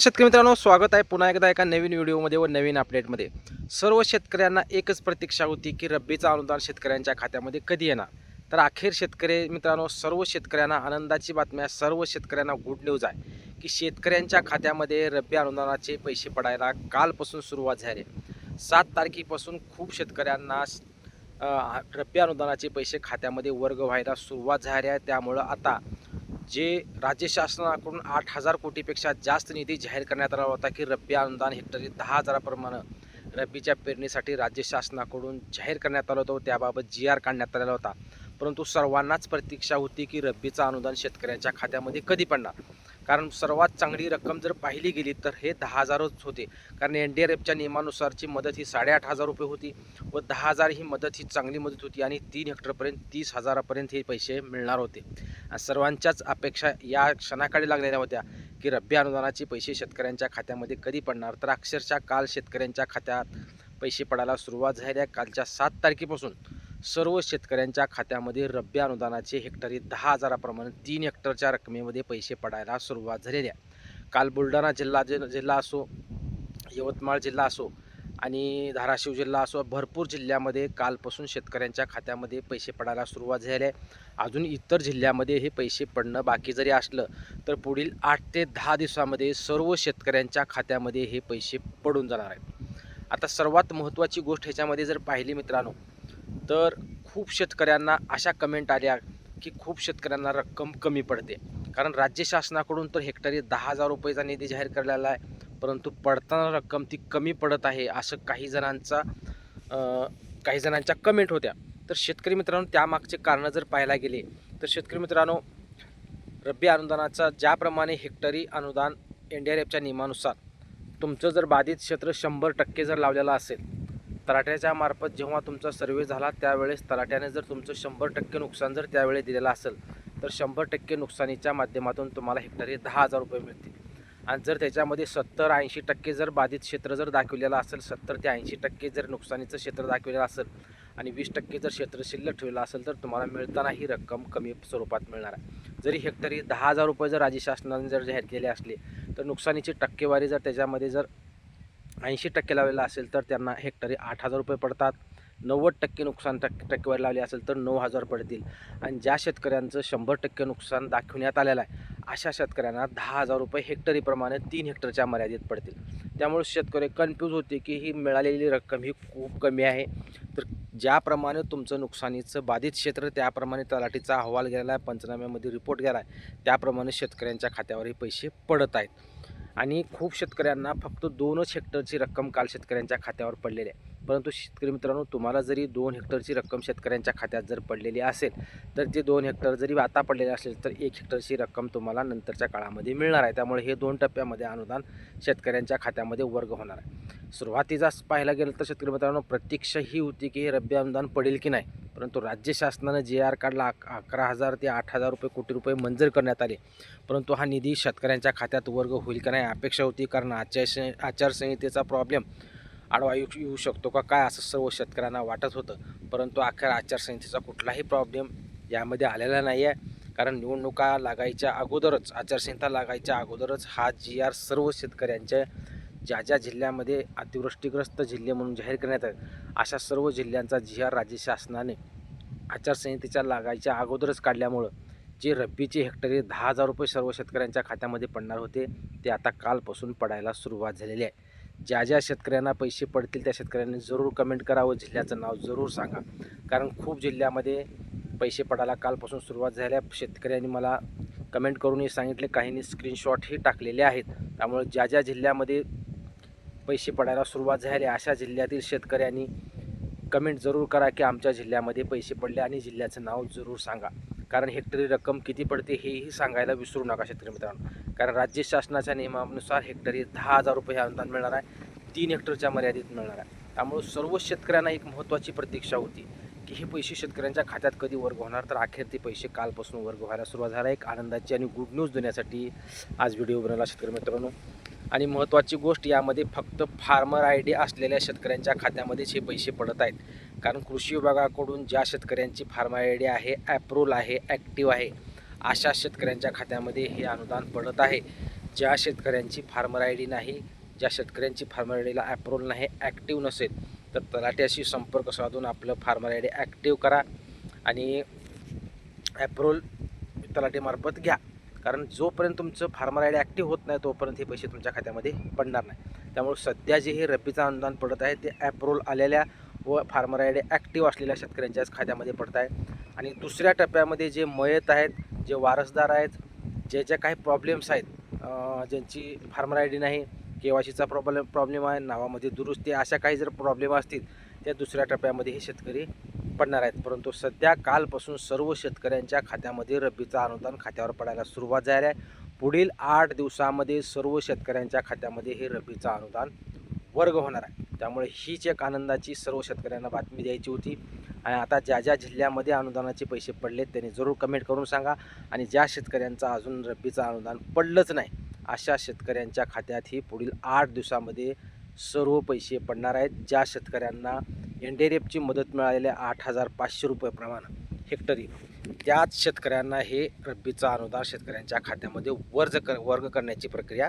शेतकरी मित्रांनो स्वागत आहे पुन्हा एकदा एका नवीन व्हिडिओमध्ये व नवीन अपडेटमध्ये सर्व शेतकऱ्यांना एकच प्रतीक्षा होती की रब्बीचं अनुदान शेतकऱ्यांच्या खात्यामध्ये कधी येणार? तर अखेर शेतकरी मित्रांनो सर्व शेतकऱ्यांना आनंदाची बातमी आहे. सर्व शेतकऱ्यांना गुड न्यूज आहे की शेतकऱ्यांच्या खात्यामध्ये रब्बी अनुदानाचे पैसे पडायला कालपासून सुरुवात झाली आहे. सात तारखेपासून खूप शेतकऱ्यांना रब्बी अनुदानाचे पैसे खात्यामध्ये वर्ग व्हायला सुरुवात झाली आहे. त्यामुळं आता जे राज्य शासनाकडून आठ हजार कोटीपेक्षा जास्त निधी जाहीर करण्यात आला होता की रब्बी अनुदान हेक्टरी दहा हजाराप्रमाणे रब्बीच्या पेरणीसाठी राज्य शासनाकडून जाहीर करण्यात आलं होतं त्याबाबत जी आर काढण्यात आलेला होता. परंतु सर्वांनाच प्रतीक्षा होती की रब्बीचं अनुदान शेतकऱ्यांच्या खात्यामध्ये कधी पडणार? कारण सर्वात चांगली रक्कम जर पाहिली गेली तर हे दहा हजारच होते. कारण एन डी आर एफच्या नियमानुसारची मदत ही साडेआठ हजार रुपये होती व दहा हजार ही मदत ही चांगली मदत होती आणि तीन हेक्टरपर्यंत तीस हजारापर्यंत हे पैसे मिळणार होते. आणि सर्वांच्याच अपेक्षा या क्षणाकडे लागलेल्या होत्या की रब्बी अनुदानाचे पैसे शेतकऱ्यांच्या खात्यामध्ये कधी पडणार? तर अक्षरशः काल शेतकऱ्यांच्या खात्यात पैसे पडायला सुरुवात झाली आहे. कालच्या सात तारखेपासून सर्व शेतकऱ्यांच्या खात्यामध्ये रब्बी अनुदानाचे हेक्टरी दहा हजाराप्रमाणे तीन हेक्टरच्या रकमेमध्ये पैसे पडायला सुरुवात झालेली आहे. काल बुलढाणा जिल्हा जिल्हा असो यवतमाळ जिल्हा असो आणि धाराशिव जिल्हा असो भरपूर जिल्ह्यामध्ये कालपासून शेतकऱ्यांच्या खात्यामध्ये पैसे पडायला सुरुवात झाली आहे. अजून इतर जिल्ह्यामध्ये हे पैसे पडणं बाकी जरी असलं तर पुढील आठ ते दहा दिवसामध्ये सर्व शेतकऱ्यांच्या खात्यामध्ये हे पैसे पडून जाणार आहेत. आता सर्वात महत्त्वाची गोष्ट ह्याच्यामध्ये जर पाहिली मित्रांनो तर खूप शेतकऱ्यांना अशा कमेंट आल्या की खूप शेतकऱ्यांना रक्कम कमी पडते. कारण राज्य शासनाकडून तर हेक्टरी दहा हजार रुपयेचा निधी जाहीर करलेला आहे. परंतु पडताना रक्कम ती कमी पडत आहे असं काही जणांचा काही जणांच्या कमेंट होत्या. तर शेतकरी मित्रांनो त्यामागचे कारणं जर पाहायला गेले तर शेतकरी मित्रांनो रब्बी अनुदानाचा ज्याप्रमाणे हेक्टरी अनुदान एन डी आर एफच्या नियमानुसार तुमचं जर बाधित क्षेत्र शंभर टक्के जर लावलेलं असेल तलाट्याच्या मार्फत जेव्हा तुमचा सर्वे झाला त्यावेळेस तलाट्याने जर तुमचं शंभर टक्के नुकसान जर त्यावेळी दिलेलं असेल तर शंभर टक्के नुकसानीच्या माध्यमातून तुम्हाला हेक्टरी दहा हजार रुपये मिळतील. आणि जर त्याच्यामध्ये सत्तर ऐंशी टक्के जर बाधित क्षेत्र जर दाखवलेलं असेल सत्तर ते ऐंशी टक्के जर नुकसानीचं क्षेत्र दाखवलेलं असेल आणि वीस टक्के जर क्षेत्र शिल्लक ठेवलं असेल तर तुम्हाला मिळताना ही रक्कम कमी स्वरूपात मिळणार आहे. जरी हेक्टरी दहा हजार रुपये जर राज्य शासनाने जर जाहीर केले असले तर नुकसानीची टक्केवारी जर त्याच्यामध्ये जर ऐंशी टक्के लावलेला असेल तर त्यांना हेक्टरी आठ हजार रुपये पडतात. नव्वद टक्के नुकसान टक्के टक्केवारी लावली असेल तर नऊ हजार पडतील. आणि ज्या शेतकऱ्यांचं शंभर टक्के नुकसान दाखवण्यात आलेलं आहे अशा शेतकऱ्यांना दहा हजार रुपये हेक्टरीप्रमाणे तीन हेक्टरच्या मर्यादित पडतील. त्यामुळे शेतकरी कन्फ्यूज होते की ही मिळालेली रक्कम ही खूप कमी आहे. तर ज्याप्रमाणे तुमचं नुकसानीचं बाधित क्षेत्र त्याप्रमाणे तलाठीचा अहवाल गेला आहे पंचनाम्यामध्ये रिपोर्ट गेला आहे त्याप्रमाणे शेतकऱ्यांच्या खात्यावर हे पैसे पडत आहेत. आणि खूप शेतकऱ्यांना फक्त दोनच हेक्टरची रक्कम काल शेतकऱ्यांच्या खात्यावर पडलेली आहे. परंतु शेतकरी मित्रांनो तुम्हाला जरी दोन हेक्टरची रक्कम शेतकऱ्यांच्या खात्यात जर पडलेली असेल तर ते दोन हेक्टर जरी आता पडलेले असेल तर एक हेक्टरची रक्कम तुम्हाला नंतरच्या काळामध्ये मिळणार आहे. त्यामुळे हे दोन टप्प्यामध्ये अनुदान शेतकऱ्यांच्या खात्यामध्ये वर्ग होणार आहे. सुरुवातीचा पाहायला गेलं तर शेतकरी मित्रांनो प्रतीक्षा ही होती की हे रब्बी अनुदान पडेल की नाही परंतु राज्य शासनानं जे आर कार्डला अक अकरा हजार ते आठ हजार रुपये कोटी रुपये मंजूर करण्यात आले. परंतु हा निधी शेतकऱ्यांच्या खात्यात वर्ग होईल का नाही अपेक्षा होती कारण आचारसं आचारसंहितेचा प्रॉब्लेम आडवा येऊ येऊ शकतो का? काय असं सर्व शेतकऱ्यांना वाटत होतं. परंतु अखेर आचारसंहितेचा कुठलाही प्रॉब्लेम यामध्ये आलेला नाही आहे कारण निवडणुका लागायच्या अगोदरच आचारसंहिता लागायच्या अगोदरच हा जी आर सर्व शेतकऱ्यांच्या ज्या ज्या जिल्ह्यामध्ये अतिवृष्टीग्रस्त जिल्हे म्हणून जाहीर करण्यात आले अशा सर्व जिल्ह्यांचा जी आर राज्य शासनाने आचारसंहितेच्या लागायच्या अगोदरच काढल्यामुळं जे रब्बीचे हेक्टरी दहा हजार रुपये सर्व शेतकऱ्यांच्या खात्यामध्ये पडणार होते ते आता कालपासून पडायला सुरुवात झालेली आहे. ज्या ज्या शेतकऱ्यांना पैसे पडतील त्या शेतकऱ्यांनी जरूर कमेंट करावं जिल्ह्याचं नाव जरूर सांगा. कारण खूप जिल्ह्यामध्ये पैसे पडायला कालपासून सुरुवात झाल्या. शेतकऱ्यांनी मला कमेंट करूनही सांगितले. काहींनी स्क्रीनशॉटही टाकलेले आहेत. त्यामुळे ज्या ज्या जिल्ह्यामध्ये पैसे पडायला सुरुवात झाली अशा जिल्ह्यातील शेतकऱ्यांनी कमेंट जरूर करा की आमच्या जिल्ह्यामध्ये पैसे पडले आणि जिल्ह्याचं नाव जरूर सांगा. कारण हेक्टरी रक्कम किती पडते हेही सांगायला विसरू नका शेतकरी मित्रांनो. कारण राज्य शासनाच्या नियमानुसार हेक्टरी दहा हजार रुपये हे अनुदान मिळणार आहे. तीन हेक्टरच्या मर्यादित मिळणार आहे. त्यामुळे सर्व शेतकऱ्यांना एक महत्त्वाची प्रतीक्षा होती की हे पैसे शेतकऱ्यांच्या खात्यात कधी वर्ग होणार? तर अखेर ते पैसे कालपासून वर्ग व्हायला सुरुवात झाला एक आनंदाची आणि गुड न्यूज देण्यासाठी आज व्हिडिओ बनवला शेतकरी मित्रांनो. आणि महत्त्वाची गोष्ट यामध्ये फक्त फार्मर आय डी असलेल्या शेतकऱ्यांच्या खात्यामध्येच हे पैसे पडत आहेत. कारण कृषी विभागाकडून ज्या शेतकऱ्यांची फार्मर आय डी आहे ॲप्रोल आहे ॲक्टिव्ह आहे अशा शेतकऱ्यांच्या खात्यामध्ये हे अनुदान पडत आहे. ज्या शेतकऱ्यांची फार्मर आय डी नाही ज्या शेतकऱ्यांची फार्मर आय डीला ॲप्रोल नाही ॲक्टिव्ह नसेल तर तलाट्याशी संपर्क साधून आपलं फार्मर आय डी ॲक्टिव्ह करा आणि ॲप्रोल तलाठीमार्फत घ्या. कारण जोपर्यंत तुमचं फार्मर आय डी ॲक्टिव्ह होत नाही तोपर्यंत हे पैसे तुमच्या खात्यामध्ये पडणार नाही. त्यामुळे सध्या जे हे रब्बीचं अनुदान पडत आहे ते ॲप्रोल आलेल्या व फार्मर आय डी ॲक्टिव्ह असलेल्या शेतकऱ्यांच्याच खात्यामध्ये पडत आहे. आणि दुसऱ्या टप्प्यामध्ये जे मयत आहेत जे वारसदार आहेत जे ज्या काही प्रॉब्लेम्स आहेत ज्यांची फार्मर आय डी नाही के वाय सीचा प्रॉब्लेम प्रॉब्लेम आहे नावामध्ये दुरुस्ती अशा काही जर प्रॉब्लेम असतील त्या दुसऱ्या टप्प्यामध्ये हे शेतकरी पडणार आहेत. परंतु सध्या कालपासून सर्व शेतकऱ्यांच्या खात्यामध्ये रब्बीचा अनुदान खात्यावर पडायला सुरुवात झाली आहे. पुढील आठ दिवसामध्ये सर्व शेतकऱ्यांच्या खात्यामध्ये हे रब्बीचं अनुदान वर्ग होणार आहे. त्यामुळे हीच एक आनंदाची सर्व शेतकऱ्यांना बातमी द्यायची होती. आणि आता ज्या ज्या जिल्ह्यामध्ये अनुदानाचे पैसे पडलेत त्यांनी जरूर कमेंट करून सांगा. आणि ज्या शेतकऱ्यांचा अजून रब्बीचं अनुदान पडलंच नाही अशा शेतकऱ्यांच्या खात्यात ही पुढील आठ दिवसामध्ये सर्व पैसे पडणार आहेत ज्या शेतकऱ्यांना एन डी एफची मदत मिळालेल्या आठ हजार पाचशे रुपये प्रमाण हेक्टरी. त्याच शेतकऱ्यांना हे रब्बीचं अनुदान शेतकऱ्यांच्या खात्यामध्ये वर्ज कर वर्ग करण्याची प्रक्रिया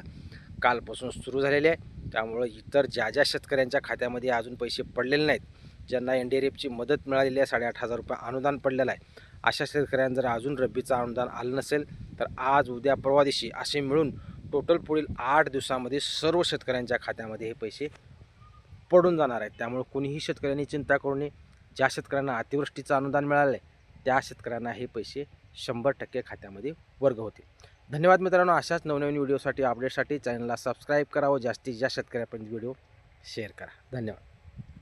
कालपासून सुरू झालेली आहे. त्यामुळं इतर ज्या ज्या शेतकऱ्यांच्या खात्यामध्ये अजून पैसे पडलेले नाहीत ज्यांना एन डी आर एफची मदत मिळालेली आहे साडेआठ हजार रुपये अनुदान पडलेलं आहे. अशा शेतकऱ्यांना जर अजून रब्बीचं अनुदान आलं नसेल तर आज उद्या परवा दिवशी असे मिळून टोटल पुढील आठ दिवसामध्ये सर्व शेतकऱ्यांच्या खात्यामध्ये हे पैसे पडून जाणार आहेत. त्यामुळे कुणीही शेतकऱ्यांनी चिंता करू नये. ज्या शेतकऱ्यांना अतिवृष्टीचं अनुदान मिळालं आहे त्या शेतकऱ्यांना हे पैसे शंभर टक्के खात्यामध्ये वर्ग होतील. धन्यवाद मित्रांनो. अशाच नवनवीन व्हिडिओसाठी अपडेटसाठी चॅनलला सबस्क्राईब करा व जास्तीत जास्त शेतकऱ्यापर्यंत व्हिडिओ शेअर करा. धन्यवाद.